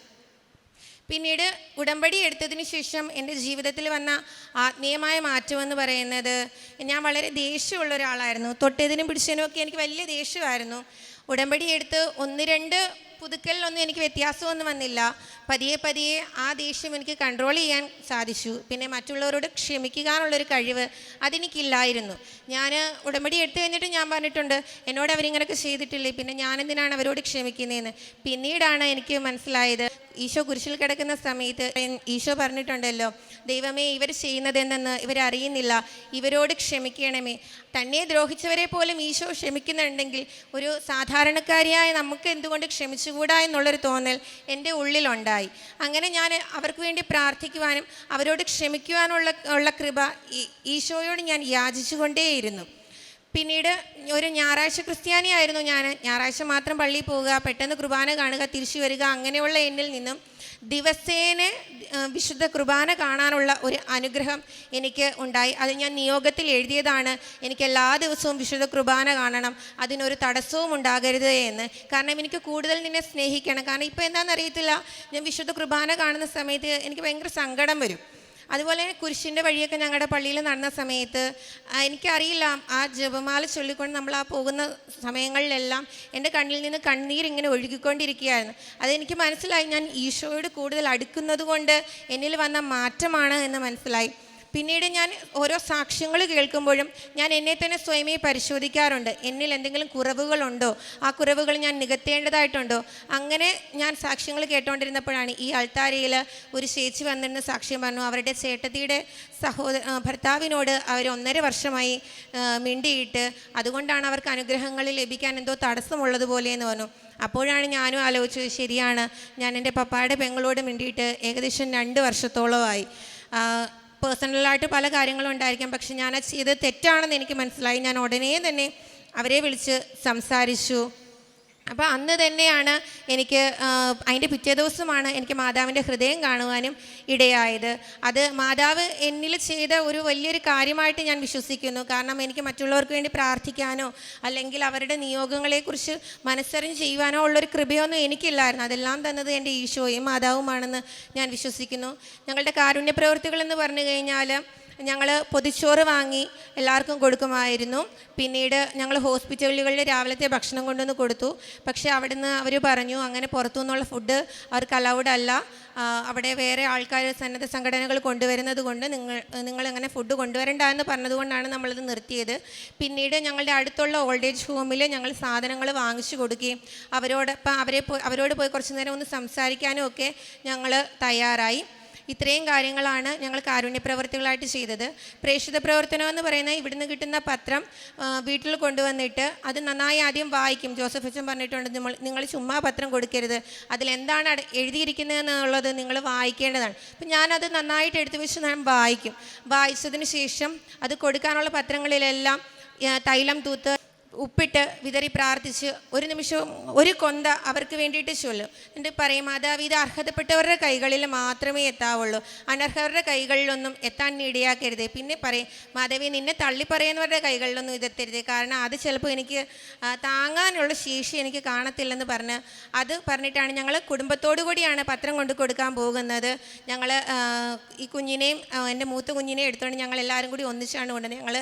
പിന്നീട് ഉടമ്പടി എടുത്തതിന് ശേഷം എന്റെ ജീവിതത്തിൽ വന്ന ആത്മീയമായ മാറ്റമെന്ന് പറയുന്നത് ഞാൻ വളരെ ദേഷ്യമുള്ള ഒരാളായിരുന്നു. തൊട്ടതിനും പിടിച്ചതിനും ഒക്കെ എനിക്ക് വലിയ ദേഷ്യമായിരുന്നു. ഉടമ്പടി എടുത്ത് ഒന്ന് രണ്ട് പുതുക്കലിലൊന്നും എനിക്ക് വ്യത്യാസമൊന്നും വന്നില്ല. പതിയെ പതിയെ ആ ദേഷ്യം എനിക്ക് കൺട്രോൾ ചെയ്യാൻ സാധിച്ചു. പിന്നെ മറ്റുള്ളവരോട് ക്ഷമിക്കാനുള്ളൊരു കഴിവ് അതെനിക്കില്ലായിരുന്നു. ഞാൻ ഉടമ്പടി എടുത്തു കഴിഞ്ഞിട്ട് ഞാൻ പറഞ്ഞിട്ടുണ്ട് എന്നോട് അവരിങ്ങനെയൊക്കെ ചെയ്തിട്ടില്ലേ? പിന്നെ ഞാനെന്തിനാണ് അവരോട് ക്ഷമിക്കുന്നതെന്ന് പിന്നീടാണ് എനിക്ക് മനസ്സിലായത് ഈശോ കുരിശിൽ കിടക്കുന്ന സമയത്ത് ഈശോ പറഞ്ഞിട്ടുണ്ടല്ലോ ദൈവമേ ഇവർ ചെയ്യുന്നത് എന്തെന്ന് ഇവരറിയുന്നില്ല. ഇവരോട് ക്ഷമിക്കണമേ. തന്നെ ദ്രോഹിച്ചവരെ പോലും ഈശോ ക്ഷമിക്കുന്നുണ്ടെങ്കിൽ ഒരു സാധാരണക്കാരിയായ നമുക്ക് എന്തുകൊണ്ട് ക്ഷമിച്ചുകൂടാ എന്നുള്ളൊരു തോന്നൽ എന്റെ ഉള്ളിലുണ്ടായി. അങ്ങനെ ഞാൻ അവർക്ക് വേണ്ടി പ്രാർത്ഥിക്കുവാനും അവരോട് ക്ഷമിക്കുവാനുള്ള ഉള്ള കൃപ ഈശോയോട് ഞാൻ യാചിച്ചുകൊണ്ടേയിരുന്നു. പിന്നീട് ഒരു ഞായറാഴ്ച ക്രിസ്ത്യാനിയായിരുന്നു ഞാൻ. ഞായറാഴ്ച മാത്രം പള്ളിയിൽ പോവുക പെട്ടെന്ന് കുർബാന കാണുക തിരിച്ചു വരിക അങ്ങനെയുള്ള എന്നിൽ നിന്നും ദിവസേന വിശുദ്ധ കുർബാന കാണാനുള്ള ഒരു അനുഗ്രഹം എനിക്ക് ഉണ്ടായി. അത് ഞാൻ നിയോഗത്തിൽ എഴുതിയതാണ്. എനിക്ക് എല്ലാ ദിവസവും വിശുദ്ധ കുർബാന കാണണം. അതിനൊരു തടസ്സവും ഉണ്ടാകരുത് എന്ന്. കാരണം എനിക്ക് കൂടുതൽ നിന്നെ സ്നേഹിക്കണം. കാരണം ഇപ്പോൾ എന്താണെന്ന് അറിയത്തില്ല ഞാൻ വിശുദ്ധ കുർബാന കാണുന്ന സമയത്ത് എനിക്ക് ഭയങ്കര സങ്കടം വരും. അതുപോലെ തന്നെ കുരിശിന്റെ വഴിയൊക്കെ ഞങ്ങളുടെ പള്ളിയിൽ നടന്ന സമയത്ത് എനിക്കറിയില്ല ആ ജപമാല ചൊല്ലിക്കൊണ്ട് നമ്മൾ ആ പോകുന്ന സമയങ്ങളിലെല്ലാം എന്റെ കണ്ണിൽ നിന്ന് കണ്ണീരിങ്ങനെ ഒഴുകിക്കൊണ്ടിരിക്കുകയായിരുന്നു. അതെനിക്ക് മനസ്സിലായി. ഞാൻ ഈശോയോട് കൂടുതൽ അടുക്കുന്നത് കൊണ്ട് എന്നിൽ വന്ന മാറ്റമാണ് എന്ന് മനസ്സിലായി. പിന്നീട് ഞാൻ ഓരോ സാക്ഷ്യങ്ങൾ കേൾക്കുമ്പോഴും ഞാൻ എന്നെ തന്നെ സ്വയമേ പരിശോധിക്കാറുണ്ട്. എന്നിൽ എന്തെങ്കിലും കുറവുകളുണ്ടോ? ആ കുറവുകൾ ഞാൻ നികത്തേണ്ടതായിട്ടുണ്ടോ? അങ്ങനെ ഞാൻ സാക്ഷ്യങ്ങൾ കേട്ടുകൊണ്ടിരുന്നപ്പോഴാണ് ഈ അൾത്താരയിൽ ഒരു ചേച്ചി വന്നിരുന്ന സാക്ഷ്യം പറഞ്ഞു. അവരുടെ ചേട്ടത്തിയുടെ സഹോദര ഭർത്താവിനോട് അവർ ഒന്നര വർഷമായി മിണ്ടിയിട്ട് അതുകൊണ്ടാണ് അവർക്ക് അനുഗ്രഹങ്ങൾ ലഭിക്കാൻ എന്തോ തടസ്സമുള്ളതുപോലെ എന്ന് പറഞ്ഞു. അപ്പോഴാണ് ഞാനും ആലോചിച്ചത് ശരിയാണ്. ഞാൻ എന്റെ പപ്പായുടെ പെങ്ങളോട് മിണ്ടിയിട്ട് ഏകദേശം രണ്ട് വർഷത്തോളമായി. പേഴ്സണലായിട്ട് പല കാര്യങ്ങളും ഉണ്ടായിരിക്കാം. പക്ഷെ ഞാൻ ഇത് തെറ്റാണെന്ന് എനിക്ക് മനസ്സിലായി. ഞാൻ ഉടനെ തന്നെ അവരെ വിളിച്ച് സംസാരിച്ചു. അപ്പോൾ അന്ന് തന്നെയാണ് എനിക്ക് അതിന്റെ പിറ്റേ ദിവസമാണ് എനിക്ക് മാതാവിന്റെ ഹൃദയം കാണുവാനും ഇടയായത്. അത് മാതാവ് എന്നിൽ ചെയ്ത ഒരു വലിയൊരു കാര്യമായിട്ട് ഞാൻ വിശ്വസിക്കുന്നു. കാരണം എനിക്ക് മറ്റുള്ളവർക്ക് വേണ്ടി പ്രാർത്ഥിക്കാനോ അല്ലെങ്കിൽ അവരുടെ നിയോഗങ്ങളെക്കുറിച്ച് മനസ്സറിഞ്ഞ് ചെയ്യുവാനോ ഉള്ളൊരു കൃപയൊന്നും എനിക്കില്ലായിരുന്നു. അതെല്ലാം തന്നത് എന്റെ ഈശോയും മാതാവുമാണെന്ന് ഞാൻ വിശ്വസിക്കുന്നു. ഞങ്ങളുടെ കാരുണ്യ പ്രവൃത്തികൾ എന്ന് പറഞ്ഞു കഴിഞ്ഞാൽ ഞങ്ങൾ പൊതിച്ചോറ് വാങ്ങി എല്ലാവർക്കും കൊടുക്കുമായിരുന്നു. പിന്നീട് ഞങ്ങൾ ഹോസ്പിറ്റലുകളിൽ രാവിലത്തെ ഭക്ഷണം കൊണ്ടുവന്ന് കൊടുത്തു. പക്ഷേ അവിടുന്ന് അവർ പറഞ്ഞു അങ്ങനെ പുറത്തു നിന്നുള്ള ഫുഡ് അവർക്ക് അലൗഡ് അല്ല. അവിടെ വേറെ ആൾക്കാർ സന്നദ്ധ സംഘടനകൾ കൊണ്ടുവരുന്നത് കൊണ്ട് നിങ്ങൾ നിങ്ങളിങ്ങനെ ഫുഡ് കൊണ്ടുവരണ്ട എന്ന് പറഞ്ഞതുകൊണ്ടാണ് നമ്മളിത് നിർത്തിയത്. പിന്നീട് ഞങ്ങളുടെ അടുത്തുള്ള ഓൾഡ് ഏജ് ഹോമിൽ ഞങ്ങൾ സാധനങ്ങൾ വാങ്ങിച്ചു കൊടുക്കുകയും അവരോടൊപ്പം അവരെ അവരോട് പോയി കുറച്ച് നേരം ഒന്ന് സംസാരിക്കാനും ഒക്കെ ഞങ്ങൾ തയ്യാറായി. ഇത്രയും കാര്യങ്ങളാണ് ഞങ്ങൾ കാരുണ്യ പ്രവർത്തികളായിട്ട് ചെയ്തത്. പ്രേക്ഷിത പ്രവർത്തനം എന്ന് പറയുന്നത് ഇവിടുന്ന് കിട്ടുന്ന പത്രം വീട്ടിൽ കൊണ്ടുവന്നിട്ട് അത് നന്നായി ആദ്യം വായിക്കും. ജോസഫ് അച്ഛൻ പറഞ്ഞിട്ടുണ്ട് നമ്മൾ നിങ്ങൾ ചുമ്മാ പത്രം കൊടുക്കരുത്. അതിലെന്താണ് എഴുതിയിരിക്കുന്നത് എഴുതിയിരിക്കുന്നതെന്നുള്ളത് നിങ്ങൾ വായിക്കേണ്ടതാണ്. അപ്പം ഞാനത് നന്നായിട്ട് എടുത്തു വെച്ച് ഞാൻ വായിക്കും. വായിച്ചതിന് ശേഷം അത് കൊടുക്കാനുള്ള പത്രങ്ങളിലെല്ലാം തൈലം തൂത്ത് ഉപ്പിട്ട് വിതറി പ്രാർത്ഥിച്ച് ഒരു നിമിഷവും ഒരു കൊന്ത അവർക്ക് വേണ്ടിയിട്ട് ചൊല്ലും. എന്നിട്ട് പറയും മാതാവ് ഇത് അർഹതപ്പെട്ടവരുടെ കൈകളിൽ മാത്രമേ എത്താവുള്ളൂ. അനർഹവരുടെ കൈകളിലൊന്നും എത്താൻ ഇടയാക്കരുത്. പിന്നെ പറയും മാധവി നിന്നെ തള്ളി പറയുന്നവരുടെ കൈകളിലൊന്നും ഇതെത്തരുത് കാരണം അത് ചിലപ്പോൾ എനിക്ക് താങ്ങാനുള്ള ശേഷി എനിക്ക് കാണത്തില്ലെന്ന് പറഞ്ഞ് അത് പറഞ്ഞിട്ടാണ് ഞങ്ങൾ കുടുംബത്തോടു കൂടിയാണ് പത്രം കൊണ്ട് കൊടുക്കാൻ പോകുന്നത്. ഞങ്ങൾ ഈ കുഞ്ഞിനെയും എന്റെ മൂത്ത കുഞ്ഞിനെയും എടുത്തുകൊണ്ട് ഞങ്ങൾ എല്ലാവരും കൂടി ഒന്നിച്ചാണ് കൊണ്ടുവന്നത് ഞങ്ങൾ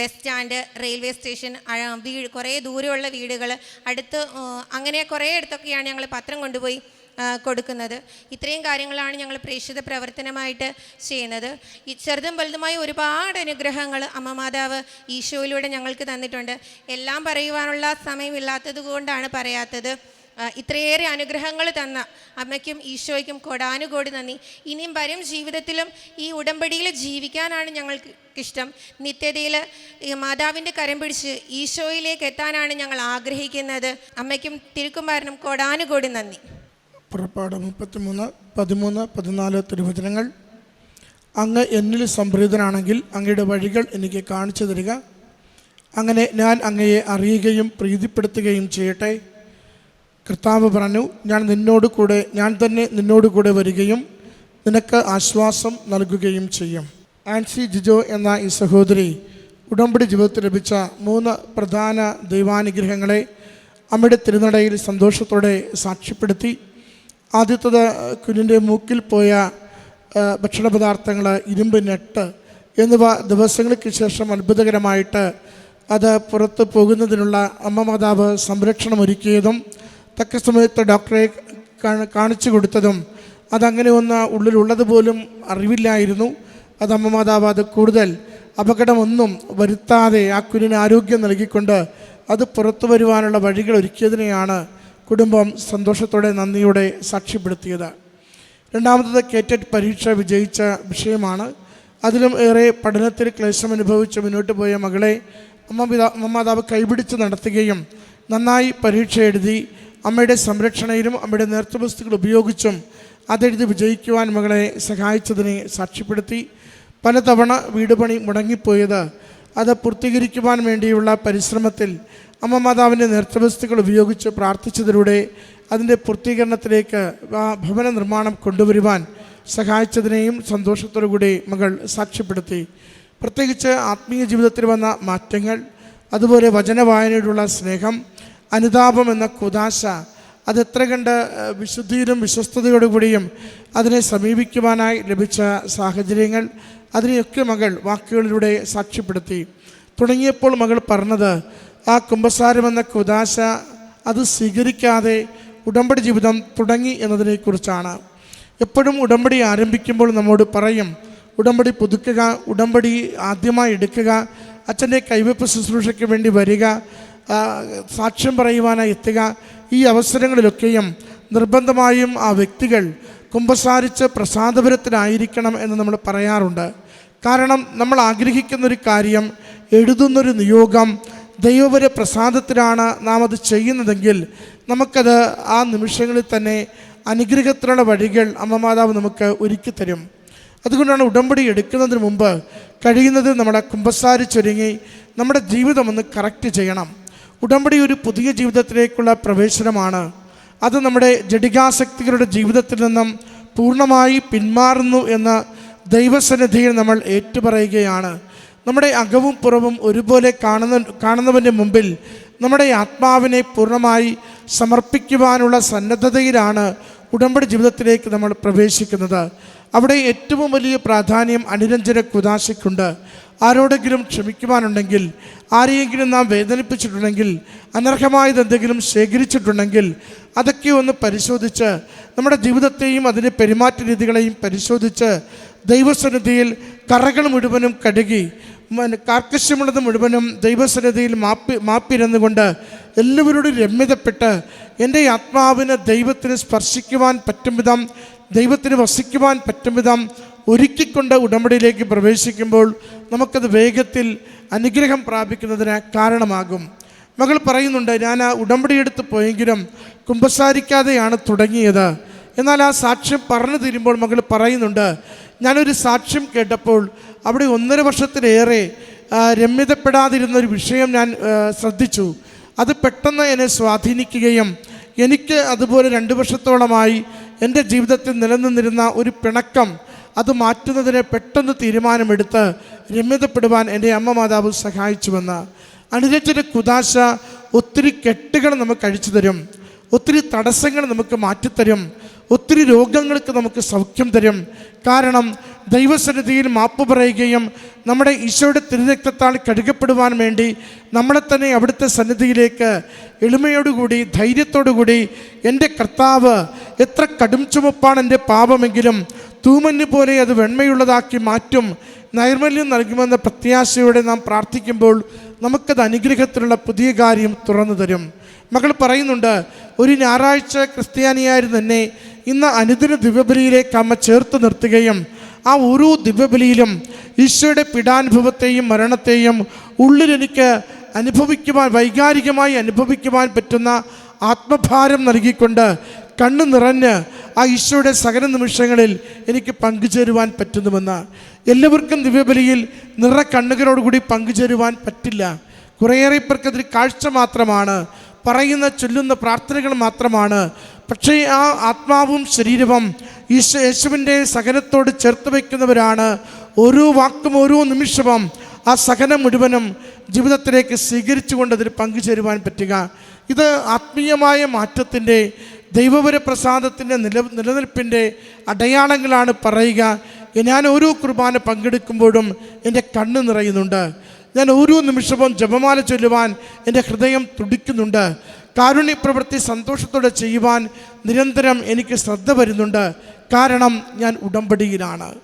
ബസ് സ്റ്റാൻഡ് റെയിൽവേ സ്റ്റേഷൻ വീട് കുറേ ദൂരമുള്ള വീടുകൾ അടുത്ത് അങ്ങനെ കുറേ അടുത്തൊക്കെയാണ് ഞങ്ങൾ പത്രം കൊണ്ടുപോയി കൊടുക്കുന്നത്. ഇത്രയും കാര്യങ്ങളാണ് ഞങ്ങൾ പ്രേക്ഷിത പ്രവർത്തനമായിട്ട് ചെയ്യുന്നത്. ഈ ചെറുതും വലുതുമായ ഒരുപാട് അനുഗ്രഹങ്ങൾ അമ്മ മാതാവ് ഈശോയിലൂടെ ഞങ്ങൾക്ക് തന്നിട്ടുണ്ട്. എല്ലാം പറയുവാനുള്ള സമയമില്ലാത്തത് കൊണ്ടാണ് പറയാത്തത്. ഇത്രയേറെ അനുഗ്രഹങ്ങൾ തന്ന അമ്മയ്ക്കും ഈശോയ്ക്കും കൊടാനുകോടി നന്ദി. ഇനിയും വരും ജീവിതത്തിലും ഈ ഉടമ്പടിയിൽ ജീവിക്കാനാണ് ഞങ്ങൾക്ക് ഇഷ്ടം നിത്യതയിൽ മാതാവിന്റെ കരം പിടിച്ച് ഈശോയിലേക്ക് എത്താനാണ് ഞങ്ങൾ ആഗ്രഹിക്കുന്നത്. അമ്മയ്ക്കും തിരുക്കുമാരനും കൊടാനുകോടി നന്ദി. പുറപ്പാട് മുപ്പത്തിമൂന്ന് പതിമൂന്ന് പതിനാല് തിരുവചനങ്ങൾ. അങ്ങ് എന്നിൽ സംപ്രീതനാണെങ്കിൽ അങ്ങയുടെ വഴികൾ എനിക്ക് കാണിച്ചു തരിക. അങ്ങനെ ഞാൻ അങ്ങയെ അറിയുകയും പ്രീതിപ്പെടുത്തുകയും ചെയ്യട്ടെ. കർത്താവ് പറഞ്ഞു ഞാൻ നിന്നോട് കൂടെ ഞാൻ തന്നെ നിന്നോട് കൂടെ വരികയും നിനക്ക് ആശ്വാസം നൽകുകയും ചെയ്യും. ആൻസി ജിജോ എന്ന ഈ സഹോദരി ഉടമ്പടി ജീവിതത്തിൽ ലഭിച്ച മൂന്ന് പ്രധാന ദൈവാനുഗ്രഹങ്ങളെ അമ്മയുടെ തിരുനടയിൽ സന്തോഷത്തോടെ സാക്ഷ്യപ്പെടുത്തി. ആദ്യത്തത് കുഞ്ഞിന്റെ മൂക്കിൽ പോയ ആ, ഭക്ഷണ പദാർത്ഥങ്ങൾ ഇരുമ്പ് നെട്ട് എന്നിവ ദിവസങ്ങൾക്ക് ശേഷം അത്ഭുതകരമായിട്ട് അത് പുറത്ത് പോകുന്നതിനുള്ള അമ്മ മാതാവ് സംരക്ഷണം ഒരുക്കിയതും തക്ക സമയത്ത് ഡോക്ടറെ കാണിച്ചു കൊടുത്തതും അതങ്ങനെ ഒന്ന് ഉള്ളിലുള്ളത് പോലും അറിവില്ലായിരുന്നു. അത് അമ്മ മാതാവ് അത് കൂടുതൽ അപകടമൊന്നും വരുത്താതെ ആ കുഞ്ഞിന് ആരോഗ്യം നൽകിക്കൊണ്ട് അത് പുറത്തു വരുവാനുള്ള വഴികൾ ഒരുക്കിയതിനെയാണ് കുടുംബം സന്തോഷത്തോടെ നന്ദിയോടെ സാക്ഷ്യപ്പെടുത്തിയത്. രണ്ടാമത്തത് കേറ്ററ്റ് പരീക്ഷ വിജയിച്ച വിഷയമാണ്. അതിലും ഏറെ പഠനത്തിൽ ക്ലേശം അനുഭവിച്ച് മുന്നോട്ട് പോയ മകളെ അമ്മ പിതാ അമ്മ മാതാവ് കൈപിടിച്ച് നടത്തുകയും നന്നായി പരീക്ഷ എഴുതി അമ്മയുടെ സംരക്ഷണയിലും അമ്മയുടെ നേതൃത്വവസ്തുക്കൾ ഉപയോഗിച്ചും അതെഴുതി വിജയിക്കുവാൻ മകളെ സഹായിച്ചതിനെ സാക്ഷ്യപ്പെടുത്തി. പലതവണ വീട് പണി മുടങ്ങിപ്പോയത് അത് പൂർത്തീകരിക്കുവാൻ വേണ്ടിയുള്ള പരിശ്രമത്തിൽ അമ്മ മാതാവിന്റെ നേതൃത്വവസ്തുക്കൾ ഉപയോഗിച്ച് പ്രാർത്ഥിച്ചതിലൂടെ അതിന്റെ പൂർത്തീകരണത്തിലേക്ക് ആ ഭവന നിർമ്മാണം കൊണ്ടുവരുവാൻ സഹായിച്ചതിനെയും സന്തോഷത്തോടു കൂടി മകൾ സാക്ഷ്യപ്പെടുത്തി. പ്രത്യേകിച്ച് ആത്മീയ ജീവിതത്തിൽ വന്ന മാറ്റങ്ങൾ അതുപോലെ വചനവായനയോടുള്ള സ്നേഹം അനുതാപം എന്ന കുദാശ അത് എത്ര കണ്ട് വിശുദ്ധിയിലും വിശ്വസ്തയോടുകൂടിയും അതിനെ സമീപിക്കുവാനായി ലഭിച്ച സാഹചര്യങ്ങൾ അതിനെയൊക്കെ മകൾ വാക്കുകളിലൂടെ സാക്ഷ്യപ്പെടുത്തി. തുടങ്ങിയപ്പോൾ മകൾ പറഞ്ഞത് ആ കുംഭസാരമെന്ന കുദാശ അത് സ്വീകരിക്കാതെ ഉടമ്പടി ജീവിതം തുടങ്ങി എന്നതിനെക്കുറിച്ചാണ്. എപ്പോഴും ഉടമ്പടി ആരംഭിക്കുമ്പോൾ നമ്മോട് പറയും ഉടമ്പടി പുതുക്കുക ഉടമ്പടി ആദ്യമായി എടുക്കുക അച്ഛന്റെ കൈവെപ്പ് ശുശ്രൂഷയ്ക്ക് വേണ്ടി വരിക സാക്ഷ്യം പറയുവാനായി എത്തുക. ഈ അവസരങ്ങളിലൊക്കെയും നിർബന്ധമായും ആ വ്യക്തികൾ കുമ്പസാരിച്ച് പ്രസാദപുരത്തിലായിരിക്കണം എന്ന് നമ്മൾ പറയാറുണ്ട്. കാരണം നമ്മൾ ആഗ്രഹിക്കുന്നൊരു കാര്യം എഴുതുന്നൊരു നിയോഗം ദൈവപര പ്രസാദത്തിലാണ് നാം അത് ചെയ്യുന്നതെങ്കിൽ നമുക്കത് ആ നിമിഷങ്ങളിൽ തന്നെ അനുഗ്രഹത്തിനുള്ള വഴികൾ അമ്മ മാതാവ് നമുക്ക് ഒരുക്കി തരും. അതുകൊണ്ടാണ് ഉടമ്പടി എടുക്കുന്നതിന് മുമ്പ് കഴിയുന്നത് നമ്മളെ കുമ്പസാരിച്ചൊരുങ്ങി നമ്മുടെ ജീവിതം ഒന്ന് കറക്റ്റ് ചെയ്യണം. ഉടമ്പടി ഒരു പുതിയ ജീവിതത്തിലേക്കുള്ള പ്രവേശനമാണ്. അത് നമ്മുടെ ജഡികാസക്തികളുടെ ജീവിതത്തിൽ നിന്നും പൂർണമായി പിന്മാറുന്നു എന്ന ദൈവസന്നിധിയിൽ നമ്മൾ ഏറ്റുപറയുകയാണ്. നമ്മുടെ അകവും പുറവും ഒരുപോലെ കാണുന്ന കാണുന്നവന്റെ മുമ്പിൽ നമ്മുടെ ആത്മാവിനെ പൂർണമായി സമർപ്പിക്കുവാനുള്ള സന്നദ്ധതയിലാണ് ഉടമ്പടി ജീവിതത്തിലേക്ക് നമ്മൾ പ്രവേശിക്കുന്നത്. അവിടെ ഏറ്റവും വലിയ പ്രാധാന്യം അനുരഞ്ജന കുദാശയ്ക്കുണ്ട്. ആരോടെങ്കിലും ക്ഷമിക്കുവാനുണ്ടെങ്കിൽ ആരെയെങ്കിലും നാം വേദനിപ്പിച്ചിട്ടുണ്ടെങ്കിൽ അനർഹമായത് എന്തെങ്കിലും ശേഖരിച്ചിട്ടുണ്ടെങ്കിൽ അതൊക്കെ ഒന്ന് പരിശോധിച്ച് നമ്മുടെ ജീവിതത്തെയും അതിന്റെ പെരുമാറ്റ രീതികളെയും പരിശോധിച്ച് ദൈവസന്നിധിയിൽ കറകൾ മുഴുവനും കഴുകി കാർക്കശ്യമുള്ളത് മുഴുവനും ദൈവസന്നിധിയിൽ മാപ്പി മാപ്പിരുന്നുകൊണ്ട് എല്ലാവരോടും രമ്യതപ്പെട്ട് എന്റെ ആത്മാവിന് ദൈവത്തിന് സ്പർശിക്കുവാൻ പറ്റും വിധം ദൈവത്തിന് വസിക്കുവാൻ പറ്റും വിധം ഒരുക്കിക്കൊണ്ട് ഉടമ്പടിയിലേക്ക് പ്രവേശിക്കുമ്പോൾ നമുക്കത് വേഗത്തിൽ അനുഗ്രഹം പ്രാപിക്കുന്നതിന് കാരണമാകും. മകൾ പറയുന്നുണ്ട് ഞാൻ ആ ഉടമ്പടി എടുത്ത് പോയെങ്കിലും കുമ്പസാരിക്കാതെയാണ് തുടങ്ങിയത്. എന്നാൽ ആ സാക്ഷ്യം പറഞ്ഞു തീരുമ്പോൾ മകൾ പറയുന്നുണ്ട് ഞാനൊരു സാക്ഷ്യം കേട്ടപ്പോൾ അവിടെ ഒന്നര വർഷത്തിലേറെ രമ്യതപ്പെടാതിരുന്ന ഒരു വിഷയം ഞാൻ ശ്രദ്ധിച്ചു. അത് പെട്ടെന്ന് എന്നെ സ്വാധീനിക്കുകയും എനിക്ക് അതുപോലെ രണ്ട് വർഷത്തോളമായി എന്റെ ജീവിതത്തിൽ നിലനിന്നിരുന്ന ഒരു പിണക്കം അത് മാറ്റുന്നതിന് പെട്ടെന്ന് തീരുമാനമെടുത്ത് രമ്യതപ്പെടുവാൻ എന്റെ അമ്മ മാതാവ് സഹായിച്ചുവെന്ന്. അനുരജന്റെ കുദാശ ഒത്തിരി കെട്ടുകൾ നമുക്ക് അഴിച്ചു തരും. ഒത്തിരി തടസ്സങ്ങൾ നമുക്ക് മാറ്റിത്തരും. ഒത്തിരി രോഗങ്ങൾക്ക് നമുക്ക് സൗഖ്യം തരും. കാരണം ദൈവസന്നിധിയിൽ മാപ്പ് പറയുകയും നമ്മുടെ ഈശോയുടെ തിരുരക്തത്താൽ കഴുകപ്പെടുവാൻ വേണ്ടി നമ്മളെ തന്നെ അവിടുത്തെ സന്നിധിയിലേക്ക് എളിമയോടുകൂടി ധൈര്യത്തോടുകൂടി എന്റെ കർത്താവ് എത്ര കടും ചുമപ്പാണ് എന്റെ പാപമെങ്കിലും തൂമഞ്ഞ് പോലെ അത് വെണ്മയുള്ളതാക്കി മാറ്റും. നൈർമല്യം നൽകുമെന്ന പ്രത്യാശയോടെ നാം പ്രാർത്ഥിക്കുമ്പോൾ നമുക്കത് അനുഗ്രഹത്തിലുള്ള പുതിയ കാര്യം തുറന്നു തരും. മകൾ പറയുന്നുണ്ട് ഒരു ഞായറാഴ്ച ക്രിസ്ത്യാനിയായിരുന്നു തന്നെ ഇന്ന് അനുദിന ദിവ്യബലിയിലേക്ക് അമ്മ ചേർത്ത് നിർത്തുകയും ആ ഓരോ ദിവ്യബലിയിലും ഈശോയുടെ പിടാനുഭവത്തെയും മരണത്തെയും ഉള്ളിലെനിക്ക് അനുഭവിക്കുവാൻ വൈകാരികമായി അനുഭവിക്കുവാൻ പറ്റുന്ന ആത്മഭാരം നൽകിക്കൊണ്ട് കണ്ണു നിറഞ്ഞ് ആ ഈശോയുടെ സകല നിമിഷങ്ങളിൽ എനിക്ക് പങ്കുചേരുവാൻ പറ്റുന്നുവെന്ന്. എല്ലാവർക്കും ദിവ്യബലിയിൽ നിറ കണ്ണുകളോടുകൂടി പങ്കുചേരുവാൻ പറ്റില്ല. കുറേയേറെ പേർക്ക് അതൊരു കാഴ്ച മാത്രമാണ്. പറയുന്ന ചൊല്ലുന്ന പ്രാർത്ഥനകൾ മാത്രമാണ്. പക്ഷേ ആ ആത്മാവും ശരീരവും ഈശോ യേശുവിന്റെ സകലത്തോട് ചേർത്ത് വയ്ക്കുന്നവരാണ്. ഓരോ വാക്കും ഓരോ നിമിഷവും ആ സകലം മുഴുവനും ജീവിതത്തിലേക്ക് സ്വീകരിച്ചുകൊണ്ട് അതിൽ പങ്കുചേരുവാൻ പറ്റുക. ഇത് ആത്മീയമായ മാറ്റത്തിന്റെ ദൈവപര പ്രസാദത്തിന്റെ നില നിലനിൽപ്പിന്റെ അടയാളങ്ങളാണ് പറയുക. ഞാൻ ഓരോ കുർബാന പങ്കെടുക്കുമ്പോഴും എന്റെ കണ്ണ് നിറയുന്നുണ്ട്. ഞാൻ ഓരോ നിമിഷവും ജപമാല ചൊല്ലുവാൻ എന്റെ ഹൃദയം തുടിക്കുന്നുണ്ട്. കാരുണ്യ പ്രവൃത്തി സന്തോഷത്തോടെ ചെയ്യുവാൻ നിരന്തരം എനിക്ക് ശ്രദ്ധ വരുന്നുണ്ട്. കാരണം ഞാൻ ഉടമ്പടിയിലാണ്.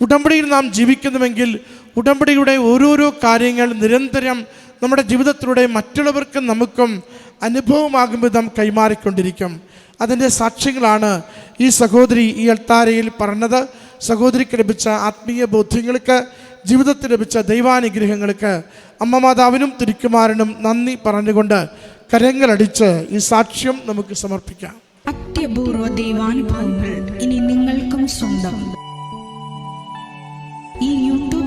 ഉടമ്പടിയിൽ നാം ജീവിക്കുന്നുവെങ്കിൽ ഉടമ്പടിയുടെ ഓരോരോ കാര്യങ്ങൾ നിരന്തരം നമ്മുടെ ജീവിതത്തിലൂടെ മറ്റുള്ളവർക്കും നമുക്കും അനുഭവമാകും വിധം കൈമാറിക്കൊണ്ടിരിക്കും. അതിന്റെ സാക്ഷ്യങ്ങളാണ് ഈ സഹോദരി ഈ അൾത്താരയിൽ പറഞ്ഞത്. സഹോദരിക്ക് ലഭിച്ച ആത്മീയ ബോധ്യങ്ങൾക്ക് ജീവിതത്തിൽ ലഭിച്ച ദൈവാനുഗ്രഹങ്ങൾക്ക് അമ്മ മാതാവിനും തിരുക്കുമാരനും നന്ദി പറഞ്ഞുകൊണ്ട് കരങ്ങളടിച്ച് ഈ സാക്ഷ്യം നമുക്ക് സമർപ്പിക്കാം. അത്യപൂർവ ദൈവാനുഭവങ്ങൾ ഇനി നിങ്ങൾക്കും സ്വന്തം. ഈ